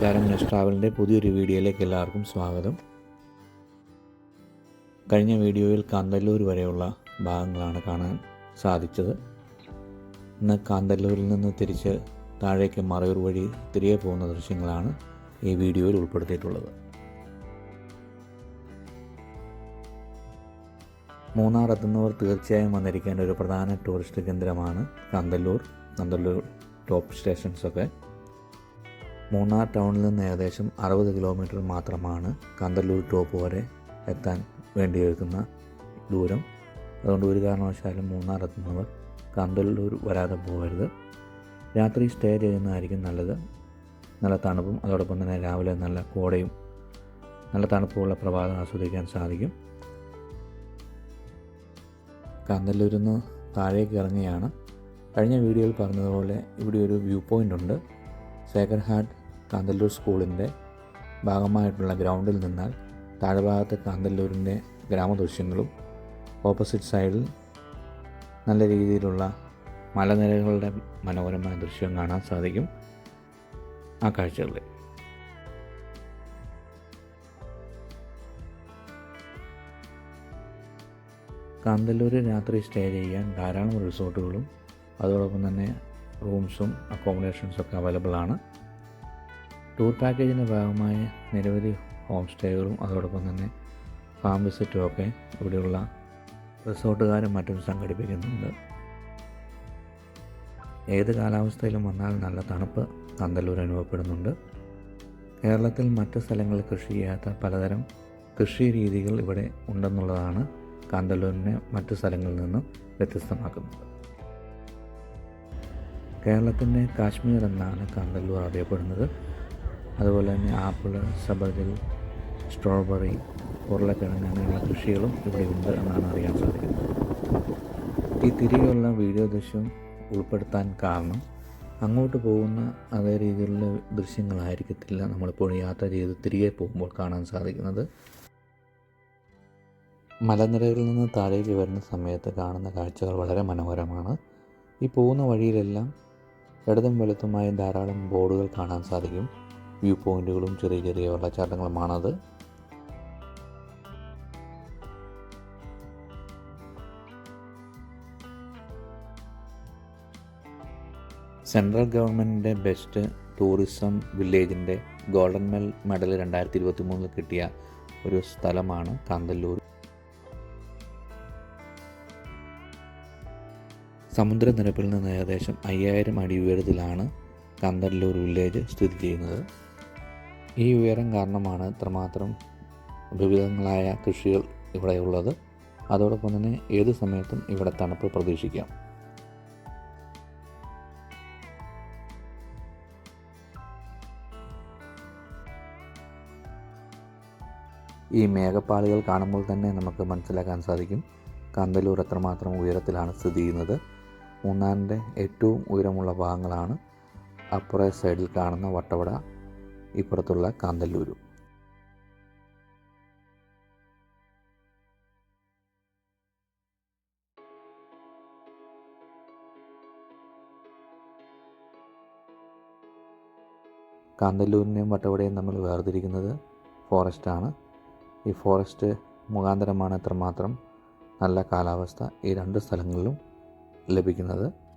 നമസ്കാരം നെസ് ട്രാവലിന്റെ പുതിയൊരു വീഡിയോയിലേക്ക് എല്ലാവർക്കും സ്വാഗതം. കഴിഞ്ഞ വീഡിയോയിൽ കാന്തല്ലൂർ വരെയുള്ള ഭാഗങ്ങളാണ് കാണാൻ സാധിച്ചത്. ഇന്ന് കാന്തല്ലൂരിൽ നിന്ന് തിരിച്ച് താഴേക്ക് മറയൂർ വഴി തിരികെ പോകുന്ന ദൃശ്യങ്ങളാണ് ഈ വീഡിയോയിൽ ഉൾപ്പെടുത്തിയിട്ടുള്ളത്. മൂന്നാർ എത്തുന്നവർ തീർച്ചയായും വന്നിരിക്കേണ്ട ഒരു പ്രധാന ടൂറിസ്റ്റ് കേന്ദ്രമാണ് കാന്തല്ലൂർ. കാന്തല്ലൂർ ടോപ്പ് സ്റ്റേഷൻസൊക്കെ മൂന്നാർ ടൗണിൽ നിന്ന് ഏകദേശം അറുപത് കിലോമീറ്റർ മാത്രമാണ് കന്തല്ലൂർ ടോപ്പ് വരെ എത്താൻ വേണ്ടി എടുക്കുന്ന ദൂരം. അതുകൊണ്ട് ഒരു കാരണവശാലും മൂന്നാർ എത്തുന്നവർ കന്തല്ലൂർ വരാതെ പോകരുത്. രാത്രി സ്റ്റേ ചെയ്യുന്നതായിരിക്കും നല്ലത്. നല്ല തണുപ്പും അതോടൊപ്പം തന്നെ രാവിലെ നല്ല കോടയും നല്ല തണുപ്പുള്ള പ്രഭാതം ആസ്വദിക്കാൻ സാധിക്കും. കാന്തല്ലൂരിൽ നിന്ന് താഴേക്ക് ഇറങ്ങിയാണ് കഴിഞ്ഞ വീഡിയോയിൽ പറഞ്ഞതുപോലെ ഇവിടെ ഒരു വ്യൂ പോയിന്റ് ഉണ്ട്. സേക്കർ ഹാർട്ട് കാന്തല്ലൂർ സ്കൂളിന്റെ ഭാഗമായിട്ടുള്ള ഗ്രൗണ്ടിൽ നിന്നാൽ താഴ്ഭാഗത്ത് കാന്തല്ലൂരിന്റെ ഗ്രാമദൃശ്യങ്ങളും ഓപ്പോസിറ്റ് സൈഡിൽ നല്ല രീതിയിലുള്ള മലനിരകളുടെ മനോഹരമായ ദൃശ്യം കാണാൻ സാധിക്കും ആ കാഴ്ചകളിൽ കാന്തല്ലൂർ രാത്രി സ്റ്റേ ചെയ്യാൻ ധാരാളം റിസോർട്ടുകളും അതോടൊപ്പം തന്നെ റൂംസും അക്കോമഡേഷൻസും ഒക്കെ അവൈലബിൾ ആണ് ടൂർ പാക്കേജിന്റെ ഭാഗമായ നിരവധി ഹോം സ്റ്റേകളും അതോടൊപ്പം തന്നെ ഫാം വിസിറ്റും ഒക്കെ ഇവിടെയുള്ള റിസോർട്ടുകാരും മറ്റും സംഘടിപ്പിക്കുന്നുണ്ട്. ഏത് കാലാവസ്ഥയിലും വന്നാൽ നല്ല തണുപ്പ് നന്തല്ലൂർ അനുഭവപ്പെടുന്നുണ്ട്. കേരളത്തിൽ മറ്റ് സ്ഥലങ്ങളിൽ കൃഷി ചെയ്യാത്ത പലതരം കൃഷി രീതികൾ ഇവിടെ ഉണ്ടെന്നുള്ളതാണ് കാന്തല്ലൂരിനെ മറ്റു സ്ഥലങ്ങളിൽ നിന്നും വ്യത്യസ്തമാക്കുന്നത്. കേരളത്തിന്റെ കാശ്മീർ എന്നാണ് കാന്തല്ലൂർ അറിയപ്പെടുന്നത്. അതുപോലെ തന്നെ ആപ്പിൾ സബർജൽ സ്ട്രോബെറി ഉരുളക്കിഴങ്ങ് അങ്ങനെയുള്ള കൃഷികളും ഇവിടെ ഉണ്ട് എന്നാണ് അറിയാൻ സാധിക്കുന്നത്. ഈ തിരികെയുള്ള വീഡിയോ ദൃശ്യം ഉൾപ്പെടുത്താൻ കാരണം അങ്ങോട്ട് പോകുന്ന അതേ രീതിയിലുള്ള ദൃശ്യങ്ങളായിരിക്കത്തില്ല. നമ്മളിപ്പോൾ യാത്ര ചെയ്ത് തിരികെ പോകുമ്പോൾ കാണാൻ സാധിക്കുന്നത്. മലനിരകളിൽ നിന്ന് താഴേക്ക് വരുന്ന സമയത്ത് കാണുന്ന കാഴ്ചകൾ വളരെ മനോഹരമാണ്. ഈ പോകുന്ന വഴിയിലെല്ലാം ഇടതും വെളുത്തുമായ ധാരാളം ബോർഡുകൾ കാണാൻ സാധിക്കും. വ്യൂ പോയിന്റുകളും ചെറിയ ചെറിയ വെള്ളച്ചാട്ടങ്ങളുമാണത്. സെൻട്രൽ ഗവൺമെന്റിന്റെ ബെസ്റ്റ് ടൂറിസം വില്ലേജിന്റെ ഗോൾഡൻ മെൽ മെഡൽ രണ്ടായിരത്തി ഇരുപത്തി മൂന്നിൽ കിട്ടിയ ഒരു സ്ഥലമാണ് കാന്തല്ലൂർ. സമുദ്രനിരപ്പിൽ നിന്ന് ഏകദേശം അയ്യായിരം അടി ഉയരത്തിലാണ് കാന്തല്ലൂർ വില്ലേജ് സ്ഥിതി ചെയ്യുന്നത്. ഈ ഉയരം കാരണമാണ് ഇത്രമാത്രം വിവിധങ്ങളായ കൃഷികൾ ഇവിടെ ഉള്ളത്. അതോടൊപ്പം തന്നെ ഏത് സമയത്തും ഇവിടെ തണുപ്പ് പ്രതീക്ഷിക്കാം. ഈ മേഘപ്പാളികൾ കാണുമ്പോൾ തന്നെ നമുക്ക് മനസ്സിലാക്കാൻ സാധിക്കും കാന്തല്ലൂർ എത്രമാത്രം ഉയരത്തിലാണ് സ്ഥിതി ചെയ്യുന്നത്. മൂന്നാറിന്റെ ഏറ്റവും ഉയരമുള്ള ഭാഗങ്ങളാണ്. അപ്പുറ സൈഡിൽ കാണുന്ന വട്ടവട ഇപ്പുറത്തുള്ള കാന്തല്ലൂരും. കാന്തല്ലൂരിനെയും വട്ടവടയും തമ്മിൽ വേർതിരിക്കുന്നത് ഫോറസ്റ്റാണ്. ഈ ഫോറസ്റ്റ് മുഖാന്തരമാണ് എത്രമാത്രം നല്ല കാലാവസ്ഥ ഈ രണ്ട് സ്ഥലങ്ങളിലും ലഭിക്കുന്നത്.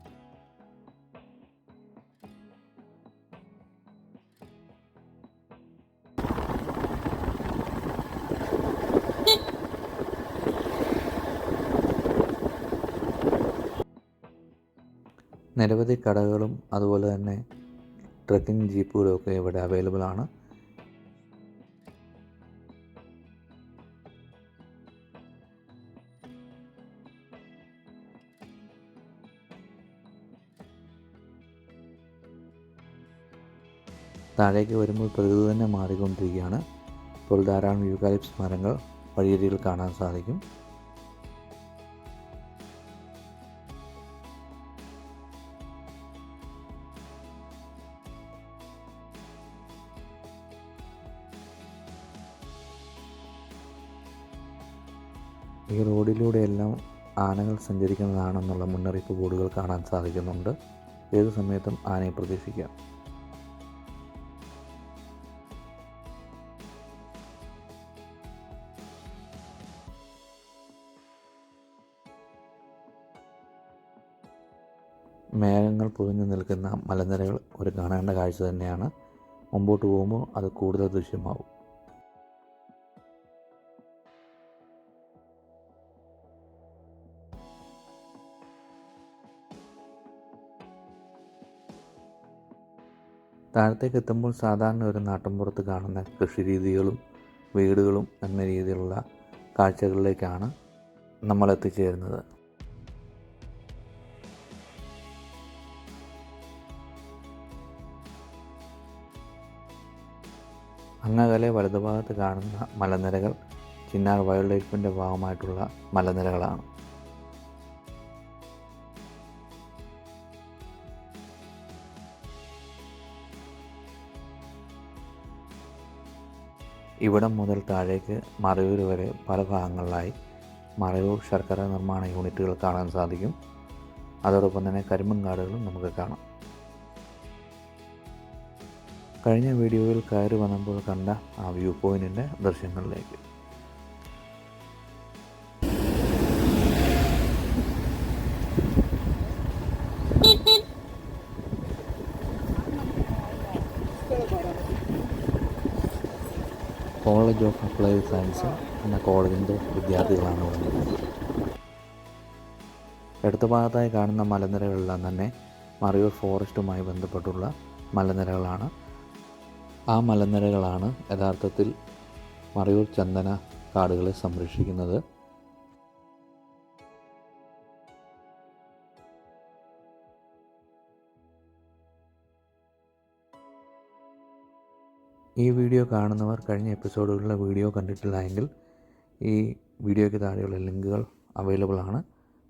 നിരവധി കടകളും അതുപോലെ തന്നെ ട്രക്കിംഗ് ജീപ്പുകളും ഒക്കെ ഇവിടെ അവൈലബിൾ ആണ്. താഴേക്ക് വരുമ്പോൾ പ്രകൃതി തന്നെ മാറിക്കൊണ്ടിരിക്കുകയാണ്. ഇപ്പോൾ ധാരാളം യൂക്കാലിപ്സ് മരങ്ങൾ വഴിയരികിൽ കാണാൻ സാധിക്കും. ഈ റോഡിലൂടെയെല്ലാം ആനകൾ സഞ്ചരിക്കുന്നതാണെന്നുള്ള മുന്നറിയിപ്പ് ബോർഡുകൾ കാണാൻ സാധിക്കുന്നുണ്ട്. ഏത് സമയത്തും ആനയെ പ്രതീക്ഷിക്കാം. മേഘങ്ങൾ പൊതിഞ്ഞു നിൽക്കുന്ന മലനിരകൾ ഒരു കാണേണ്ട കാഴ്ച തന്നെയാണ്. മുമ്പോട്ട് പോകുമ്പോൾ അത് കൂടുതൽ ദൃശ്യമാവും താഴത്തേക്ക് എത്തുമ്പോൾ സാധാരണ ഒരു നാട്ടിൻപുറത്ത് കാണുന്ന കൃഷിരീതികളും വീടുകളും എന്ന രീതിയിലുള്ള കാഴ്ചകളിലേക്കാണ് നമ്മൾ എത്തിച്ചേരുന്നത് അങ്ങകലെ വലതുഭാഗത്ത് കാണുന്ന മലനിരകൾ ചിന്നാർ വൈൽഡ് ലൈഫിന്റെ ഭാഗമായിട്ടുള്ള മലനിരകളാണ്. ഇവിടം മുതൽ താഴേക്ക് മറയൂർ വരെ പല ഭാഗങ്ങളിലായി മറയൂർ ശർക്കര നിർമ്മാണ യൂണിറ്റുകൾ കാണാൻ സാധിക്കും. അതോടൊപ്പം തന്നെ കരിമ്പങ്കാടുകളും നമുക്ക് കാണാം. കഴിഞ്ഞ വീഡിയോയിൽ കയറി വന്നപ്പോൾ കണ്ട ആ വ്യൂ പോയിന്റിന്റെ ദൃശ്യങ്ങളിലേക്ക്. കോളേജ് ഓഫ് അപ്ലൈഡ് സയൻസ് എന്ന കോളേജിന്റെ വിദ്യാർത്ഥികളാണ് വന്നത് ഇടതു ഭാഗത്തായി കാണുന്ന മലനിരകളെല്ലാം തന്നെ മറയൂർ ഫോറസ്റ്റുമായി ബന്ധപ്പെട്ടുള്ള മലനിരകളാണ്. ആ മലനിരകളാണ് യഥാർത്ഥത്തിൽ മറയൂർ ചന്ദന കാടുകളെ സംരക്ഷിക്കുന്നത്. ഈ വീഡിയോ കാണുന്നവർ കഴിഞ്ഞ എപ്പിസോഡുകളിലെ വീഡിയോ കണ്ടിട്ടില്ല എങ്കിൽ ഈ വീഡിയോയ്ക്ക് താഴെയുള്ള ലിങ്കുകൾ അവൈലബിൾ ആണ്.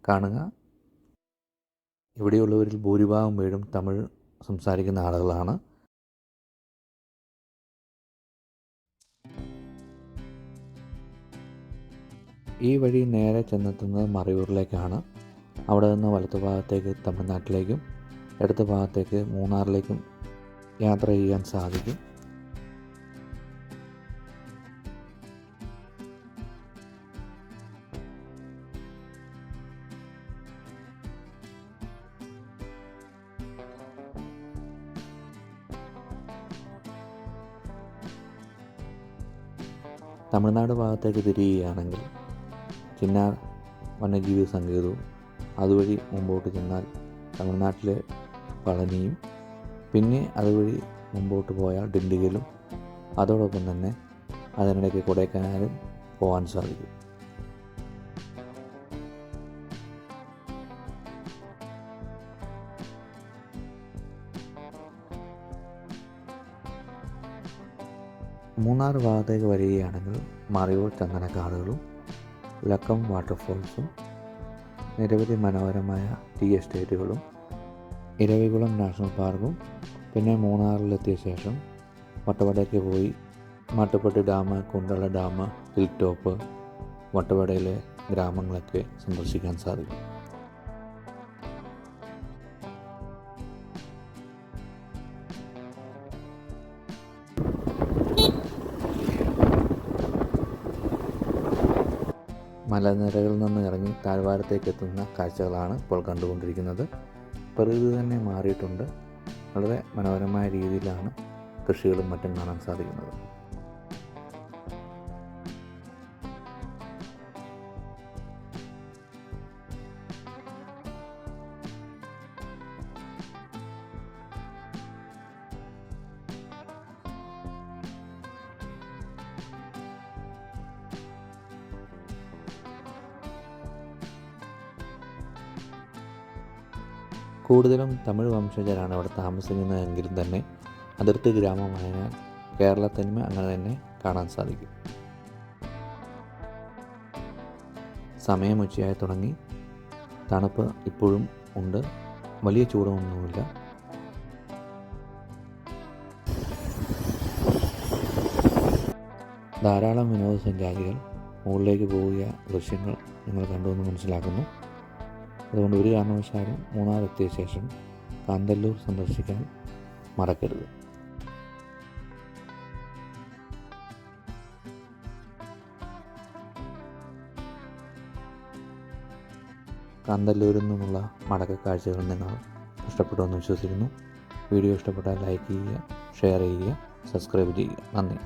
കാണുക. ഇവിടെയുള്ളവരിൽ ഭൂരിഭാഗം പേരും തമിഴ് സംസാരിക്കുന്ന ആളുകളാണ്. ഈ വഴി നേരെ ചെന്നെത്തുന്നത് മറയൂരിലേക്കാണ്. അവിടെ നിന്ന് വലത്തു ഭാഗത്തേക്ക് തമിഴ്നാട്ടിലേക്കും ഇടത്തു ഭാഗത്തേക്ക് മൂന്നാറിലേക്കും യാത്ര ചെയ്യാൻ സാധിക്കും. തമിഴ്നാട് ഭാഗത്തേക്ക് തിരിയുകയാണെങ്കിൽ ചിന്നാർ വന്യജീവി സങ്കേതവും അതുവഴി മുമ്പോട്ട് ചെന്നാൽ തമിഴ്നാട്ടിലെ പളനിയും പിന്നെ അതുവഴി മുമ്പോട്ട് പോയാൽ ഡിണ്ടിഗലും അതോടൊപ്പം തന്നെ അതിനിടയ്ക്ക് കൊടൈക്കനാലും പോകാൻ സാധിക്കും. മൂന്നാർ ഭാഗത്തേക്ക് വരികയാണെങ്കിൽ മറയൂർ ചന്ദനക്കാടുകളും ലക്കം വാട്ടർഫോൾസും നിരവധി മനോഹരമായ ടീ എസ്റ്റേറ്റുകളും ഇരവികുളം നാഷണൽ പാർക്കും പിന്നെ മൂന്നാറിലെത്തിയ ശേഷം വട്ടവടയ്ക്ക് പോയി Mattupetty dam Kundala dam hill top വട്ടവടയിലെ ഗ്രാമങ്ങളൊക്കെ സന്ദർശിക്കാൻ സാധിക്കും. മലനിരകളിൽ നിന്ന് ഇറങ്ങി താഴ്വാരത്തേക്ക് എത്തുന്ന കാഴ്ചകളാണ് ഇപ്പോൾ കണ്ടുകൊണ്ടിരിക്കുന്നത്. പ്രകൃതി തന്നെ മാറിയിട്ടുണ്ട്. വളരെ മനോഹരമായ രീതിയിലാണ് കൃഷികളും മറ്റും കാണാൻ സാധിക്കുന്നത്. കൂടുതലും തമിഴ് വംശജരാണ് അവിടെ താമസിക്കുന്നതെങ്കിലും തന്നെ അതിർത്തി ഗ്രാമമായ കേരളത്തനിമ അങ്ങനെ തന്നെ കാണാൻ സാധിക്കും. സമയം ഉച്ചയായി തുടങ്ങി. തണുപ്പ് ഇപ്പോഴും ഉണ്ട്. വലിയ ചൂടൊന്നുമില്ല. ധാരാളം വിനോദസഞ്ചാരികൾ മുകളിലേക്ക് പോവുക ദൃശ്യങ്ങൾ നിങ്ങൾ കണ്ടുവെന്ന് മനസ്സിലാക്കുന്നു. അതുകൊണ്ട് ഒരു കാരണവശാലും മൂന്നാറെത്തിയ ശേഷം കാന്തല്ലൂർ സന്ദർശിക്കാൻ മറക്കരുത്. കാന്തല്ലൂരിൽ നിന്നുള്ള മടക്ക കാഴ്ചകൾ നിങ്ങൾ ഇഷ്ടപ്പെടുമെന്ന് വിശ്വസിക്കുന്നു. വീഡിയോ ഇഷ്ടപ്പെട്ടാൽ ലൈക്ക് ചെയ്യുക ഷെയർ ചെയ്യുക സബ്സ്ക്രൈബ് ചെയ്യുക. നന്ദി.